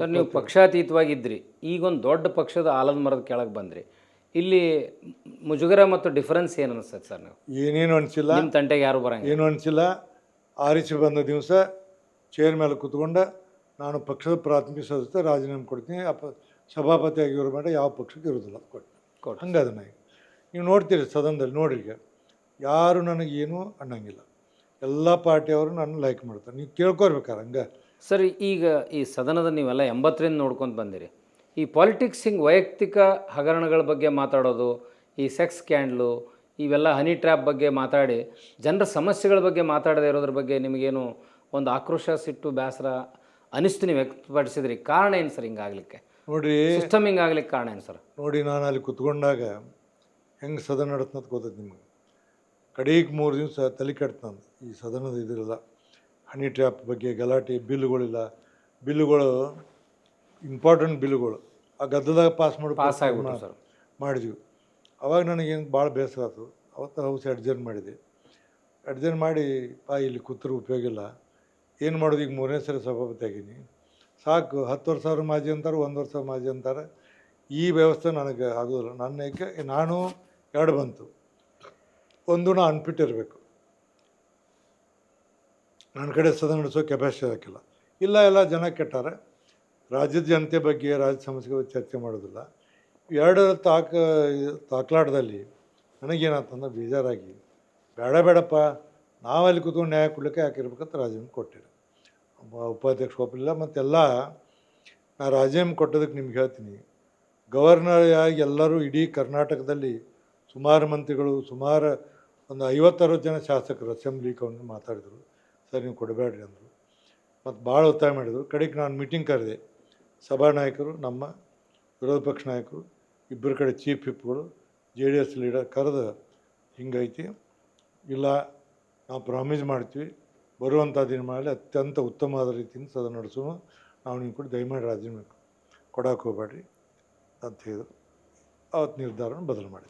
Sir ನೀವು ಪಕ್ಷಾತೀತವಾಗಿದ್ರಿ. ಈಗೊಂದು ದೊಡ್ಡ ಪಕ್ಷದ ಆಲದ ಮರದ ಕೆಳಗೆ ಬಂದ್ರಿ. ಇಲ್ಲಿ ಮುಜುಗರ ಮತ್ತು ಡಿಫರೆನ್ಸ್ ಏನು ಅನಿಸ್ತದೆ ಸರ್ ನೀವು? ಏನೇನು ಅನಿಸಿಲ್ಲ. ನಿಮ್ಮ ತಂಟೆಗೆ ಯಾರು ಬರಂಗಿಲ್ಲ. ಏನು ಅನಿಸಿಲ್ಲ. ಆರಿಸಿ ಬಂದ ದಿವಸ ಚೇರ್ ಮೇಲೆ ಕೂತ್ಕೊಂಡು ನಾನು ಪಕ್ಷದ ಪ್ರಾಥಮಿಕ ಸದಸ್ಯ ರಾಜೀನಾಮೆ ಕೊಡ್ತೀನಿ. ಅಪ್ಪ ಸಭಾಪತಿ ಆಗಿರೋ ಬೇಡ ಯಾವ ಪಕ್ಷಕ್ಕೆ ಇರೋದಿಲ್ಲ ಕೊಟ್ಟು. ಕೊಟ್ಟು. ಹಂಗೆ ಅದನ್ನ ನೀವು ನೋಡ್ತೀರಿ ಸದನದಲ್ಲಿ ನೋಡಿ ಈಗ. ಯಾರು ನನಗೇನು ಅನ್ನಂಗಿಲ್ಲ. ಎಲ್ಲ ಪಾರ್ಟಿಯವರು ನನ್ನ ಲೈಕ್ ಮಾಡ್ತಾರೆ. ನೀವು ಕೇಳ್ಕೊರ್ಬೇಕಾರೆ ಹಂಗೆ. ಸರ್ ಈಗ ಈ ಸದನದ ನೀವೆಲ್ಲ ಎಂಬತ್ತರಿಂದ ನೋಡ್ಕೊಂಡು ಬಂದಿರಿ. ಈ ಪಾಲಿಟಿಕ್ಸ್ ಹಿಂಗೆ ವೈಯಕ್ತಿಕ ಹಗರಣಗಳ ಬಗ್ಗೆ ಮಾತಾಡೋದು ಈ ಸೆಕ್ಸ್ ಸ್ಕ್ಯಾಂಡ್ಲು ಇವೆಲ್ಲ ಹನಿ ಟ್ರ್ಯಾಪ್ ಬಗ್ಗೆ ಮಾತಾಡಿ ಜನರ ಸಮಸ್ಯೆಗಳ ಬಗ್ಗೆ ಮಾತಾಡದೇ ಇರೋದ್ರ ಬಗ್ಗೆ ನಿಮಗೇನು ಒಂದು ಆಕ್ರೋಶ ಸಿಟ್ಟು ಬೇಸರ ಅನಿಸ್ತು ನೀವು ವ್ಯಕ್ತಪಡಿಸಿದ್ರಿ? ಕಾರಣ ಏನು ಸರ್ ಹಿಂಗಾಗಲಿಕ್ಕೆ? ನೋಡಿ ಸಿಸ್ಟಮ್ ಹಿಂಗಾಗ್ಲಿಕ್ಕೆ ಕಾರಣ ಏನು ಸರ್? ನೋಡಿ ನಾನು ಅಲ್ಲಿ ಕುತ್ಕೊಂಡಾಗ ಹೆಂಗೆ ಸದನ ನಡತ್ನಂತ ಗೊತ್ತೈತೆ ನಿಮಗೆ. ಕಡೆಗೆ ಮೂರು ದಿವಸ ತಲೆ ಕೆಡ್ತು ನಾನು ಈ ಸದನದ ಇದಿರಲ್ಲ ಹನಿ ಟ್ಯಾಪ್ ಬಗ್ಗೆ ಗಲಾಟೆ ಬಿಲ್ಗಳಿಲ್ಲ ಬಿಲ್ಗಳು ಇಂಪಾರ್ಟೆಂಟ್ ಬಿಲ್ಗಳು ಆ ಗದ್ದದಾಗ ಪಾಸ್ ಮಾಡಿ ಪಾಸ್ ಆಗ್ಬಿಟ್ಟು ಸರ್. ಮಾಡಿದ್ವಿ. ಅವಾಗ ನನಗೇನು ಭಾಳ ಬೇಸರ ಆಯ್ತು ಅವತ್ತು ಹೌಸ್ ಅಡ್ಜರ್ನ್ ಮಾಡಿದೆ ಅಡ್ಜರ್ನ್ ಮಾಡಿ ಪಾ ಇಲ್ಲಿ ಕೂತ್ರು ಉಪಯೋಗ ಇಲ್ಲ. ಏನು ಮಾಡೋದು? ಈಗ ಮೂರನೇ ಸರಿ ಸಭಾಪತಿ ಆಗೀನಿ. ಸಾಕು ಹತ್ತು ವರ್ಷ ಸಾವಿರ ಮಾಜಿ ಅಂತಾರೆ ಒಂದು ವರ್ಷ ಮಾಜಿ ಅಂತಾರೆ. ಈ ವ್ಯವಸ್ಥೆ ನನಗೆ ಆಗೋದಿಲ್ಲ. ನನ್ನ ಏಕೆ ನಾನು ಎರಡು ಬಂತು. ಒಂದು ನಾ ಅನ್ಫಿಟ್ ಇರಬೇಕು ನನ್ನ ಕಡೆ ಸದನ ನಡೆಸೋ ಕೆಪಾಸಿಟಿ ಹಾಕಿಲ್ಲ ಇಲ್ಲ, ಎಲ್ಲ ಜನ ಕೆಟ್ಟಾರೆ. ರಾಜ್ಯದ ಜನತೆ ಬಗ್ಗೆ ರಾಜ್ಯ ಸಮಸ್ಯೆ ಬಗ್ಗೆ ಚರ್ಚೆ ಮಾಡೋದಿಲ್ಲ. ಎರಡರ ತಾಕ, ತಾಕ್ಲಾಟದಲ್ಲಿ ನನಗೇನಂತಂದ್ರೆ ಬೇಜಾರಾಗಿ, ಬೇಡ, ಬೇಡಪ್ಪ, ನಾವಲ್ಲಿ ಕೂತ್ಕೊಂಡು ನ್ಯಾಯ ಕೊಡ್ಲಿಕ್ಕೆ ಯಾಕಿರ್ಬೇಕಂತ ರಾಜೀನಾಮೆ ಒಬ್ಬ ಉಪಾಧ್ಯಕ್ಷ ಒಪ್ಪಲಿಲ್ಲ ಮತ್ತೆಲ್ಲ ನಾ ರಾಜೀನಾಮೆ ಕೊಟ್ಟದಕ್ಕೆ ನಿಮ್ಗೆ ಹೇಳ್ತೀನಿ. ಗವರ್ನರ್ ಆಗಿ ಎಲ್ಲರೂ ಇಡೀ ಕರ್ನಾಟಕದಲ್ಲಿ ಸುಮಾರು ಮಂತ್ರಿಗಳು, ಸುಮಾರು ಒಂದು ಐವತ್ತರವತ್ತು ಜನ ಶಾಸಕರು ಅಸೆಂಬ್ಲಿ ಕೌನ್ಸಿಲ್ ಮಾತಾಡಿದರು. ಸರ್, ನೀವು ಕೊಡಬೇಡ್ರಿ ಅಂದರು. ಮತ್ತು ಭಾಳ ಒತ್ತಾಯ ಮಾಡಿದರು. ಕಡೆಗೆ ನಾನು ಮೀಟಿಂಗ್ ಕರೆದೆ. ಸಭಾನಾಯಕರು, ನಮ್ಮ ವಿರೋಧ ಪಕ್ಷ ನಾಯಕರು, ಇಬ್ಬರ ಕಡೆ ಚೀಫ್ ವಿಪ್ಗಳು ಜೆ ಡಿ ಎಸ್ ಲೀಡರ್ ಕರೆದು ಹಿಂಗೈತಿ. ಇಲ್ಲ, ನಾವು ಪ್ರಾಮಿಸ್ ಮಾಡ್ತೀವಿ. ಬರುವಂಥ ದಿನಮಾನದಲ್ಲಿ ಅತ್ಯಂತ ಉತ್ತಮವಾದ ರೀತಿಯಿಂದ ಸದನ ನಡೆಸೋಣ ನಾವು ನೀವು ಕೂಡ ದಯಮಾಡಿ ರಾಜೀನಾಮೆ ಕೊಡೋಕೆ ಹೋಗ್ಬೇಡ್ರಿ ಅಂತ ಹೇಳಿದ್ರು ಅವತ್ತು ನಿರ್ಧಾರವನ್ನು ಬದಲು ಮಾಡಿದ್ವಿ.